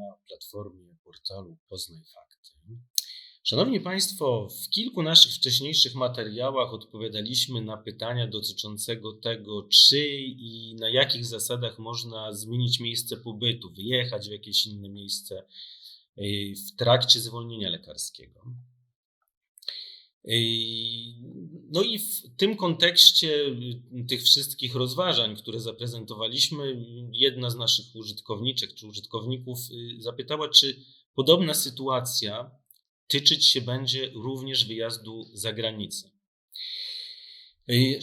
na platformie portalu Poznaj Fakty. Szanowni Państwo, w kilku naszych wcześniejszych materiałach odpowiadaliśmy na pytania dotyczącego tego, czy i na jakich zasadach można zmienić miejsce pobytu, wyjechać w jakieś inne miejsce y, w trakcie zwolnienia lekarskiego. No i w tym kontekście y, tych wszystkich rozważań, które zaprezentowaliśmy, jedna z naszych użytkowniczek czy użytkowników y, zapytała, czy podobna sytuacja tyczyć się będzie również wyjazdu za granicę.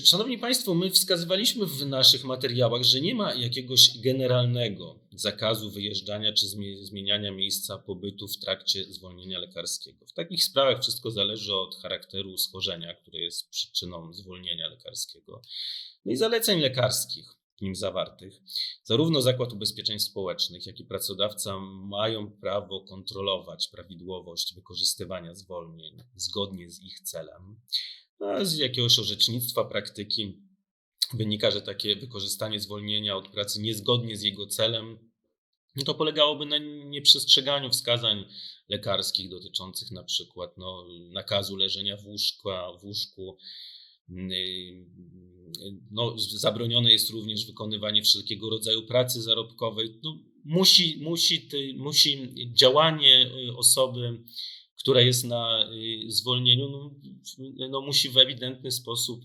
Szanowni Państwo, my wskazywaliśmy w naszych materiałach, że nie ma jakiegoś generalnego zakazu wyjeżdżania czy zmieniania miejsca pobytu w trakcie zwolnienia lekarskiego. W takich sprawach wszystko zależy od charakteru schorzenia, które jest przyczyną zwolnienia lekarskiego, no i zaleceń lekarskich w nim zawartych. Zarówno Zakład Ubezpieczeń Społecznych, jak i pracodawca mają prawo kontrolować prawidłowość wykorzystywania zwolnień zgodnie z ich celem. A z jakiegoś orzecznictwa praktyki wynika, że takie wykorzystanie zwolnienia od pracy niezgodnie z jego celem no to polegałoby na nieprzestrzeganiu wskazań lekarskich dotyczących na przykład no, nakazu leżenia w, łóżka, w łóżku. No, zabronione jest również wykonywanie wszelkiego rodzaju pracy zarobkowej. No, musi, musi, musi działanie osoby która jest na y, zwolnieniu, no, no musi w ewidentny sposób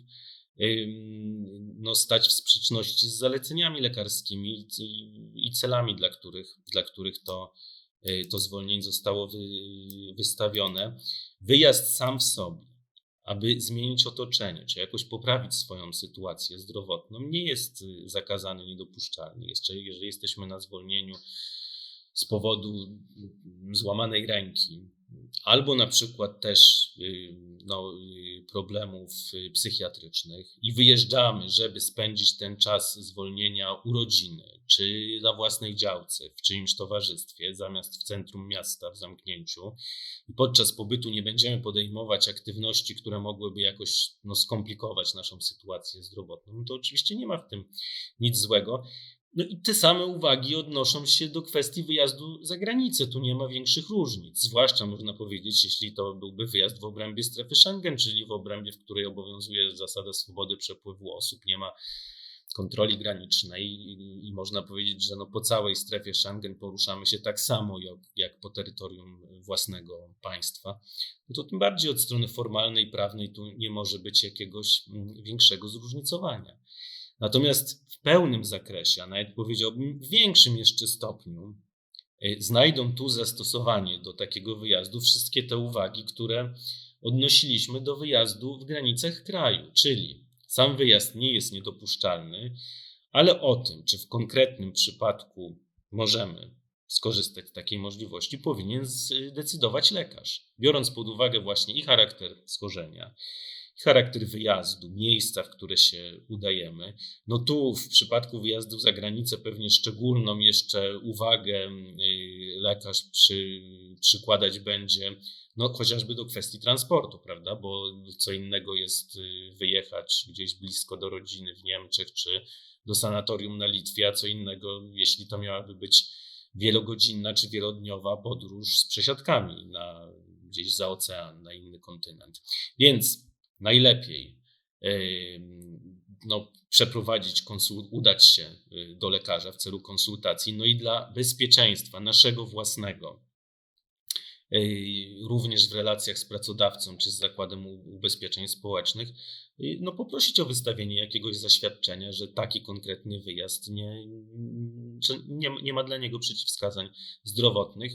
no, stać w sprzeczności z zaleceniami lekarskimi i, i celami, dla których, dla których to, y, to zwolnienie zostało wy, wystawione. Wyjazd sam w sobie, aby zmienić otoczenie, czy jakoś poprawić swoją sytuację zdrowotną, nie jest y, zakazany, niedopuszczalny. Jeszcze jeżeli jesteśmy na zwolnieniu z powodu złamanej ręki, albo na przykład też y, no, y, problemów y, psychiatrycznych i wyjeżdżamy, żeby spędzić ten czas zwolnienia u rodziny, czy na własnej działce, w czyimś towarzystwie, zamiast w centrum miasta, w zamknięciu, i podczas pobytu nie będziemy podejmować aktywności, które mogłyby jakoś no, skomplikować naszą sytuację zdrowotną, to oczywiście nie ma w tym nic złego. No i te same uwagi odnoszą się do kwestii wyjazdu za granicę. Tu nie ma większych różnic. Zwłaszcza można powiedzieć, jeśli to byłby wyjazd w obrębie strefy Schengen, czyli w obrębie, w której obowiązuje zasada swobody przepływu osób, nie ma kontroli granicznej i, i można powiedzieć, że no po całej strefie Schengen poruszamy się tak samo jak, jak po terytorium własnego państwa. No to tym bardziej od strony formalnej, prawnej tu nie może być jakiegoś mm, większego zróżnicowania. Natomiast w pełnym zakresie, a nawet powiedziałbym w większym jeszcze stopniu, e, znajdą tu zastosowanie do takiego wyjazdu wszystkie te uwagi, które odnosiliśmy do wyjazdu w granicach kraju, czyli sam wyjazd nie jest niedopuszczalny, ale o tym, czy w konkretnym przypadku możemy skorzystać z takiej możliwości, powinien zdecydować lekarz, biorąc pod uwagę właśnie i charakter schorzenia, charakter wyjazdu, miejsca, w które się udajemy. No tu w przypadku wyjazdów za granicę pewnie szczególną jeszcze uwagę y, lekarz przy, przykładać będzie no, chociażby do kwestii transportu, prawda? Bo co innego jest y, wyjechać gdzieś blisko do rodziny w Niemczech czy do sanatorium na Litwie, a co innego, jeśli to miałaby być wielogodzinna czy wielodniowa podróż z przesiadkami na, gdzieś za ocean, na inny kontynent. Więc najlepiej no, przeprowadzić, udać się y, do lekarza w celu konsultacji, no i dla bezpieczeństwa naszego własnego, również w relacjach z pracodawcą czy z zakładem ubezpieczeń społecznych, no poprosić o wystawienie jakiegoś zaświadczenia, że taki konkretny wyjazd nie, nie, nie ma dla niego przeciwwskazań zdrowotnych.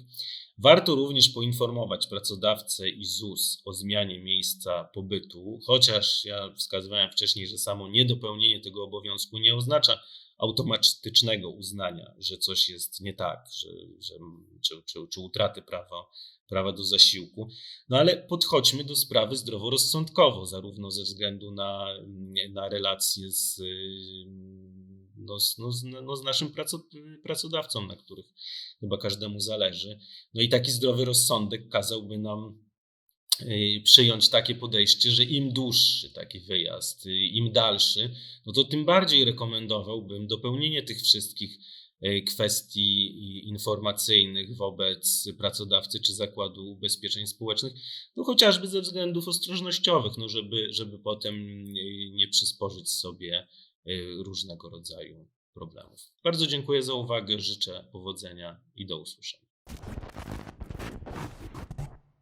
Warto również poinformować pracodawcę i ZUS o zmianie miejsca pobytu, chociaż ja wskazywałem wcześniej, że samo niedopełnienie tego obowiązku nie oznacza automatycznego uznania, że coś jest nie tak, że, że, czy, czy, czy utraty prawa, prawa do zasiłku. No ale podchodźmy do sprawy zdroworozsądkowo, zarówno ze względu na, na relacje z no, no, no, z naszym pracodawcą, na których chyba każdemu zależy. No i taki zdrowy rozsądek kazałby nam przyjąć takie podejście, że im dłuższy taki wyjazd, y, im dalszy, no to tym bardziej rekomendowałbym dopełnienie tych wszystkich y, kwestii informacyjnych wobec pracodawcy czy zakładu ubezpieczeń społecznych, no chociażby ze względów ostrożnościowych, no żeby, żeby potem y, nie przysporzyć sobie y, różnego rodzaju problemów. Bardzo dziękuję za uwagę, życzę powodzenia i do usłyszenia.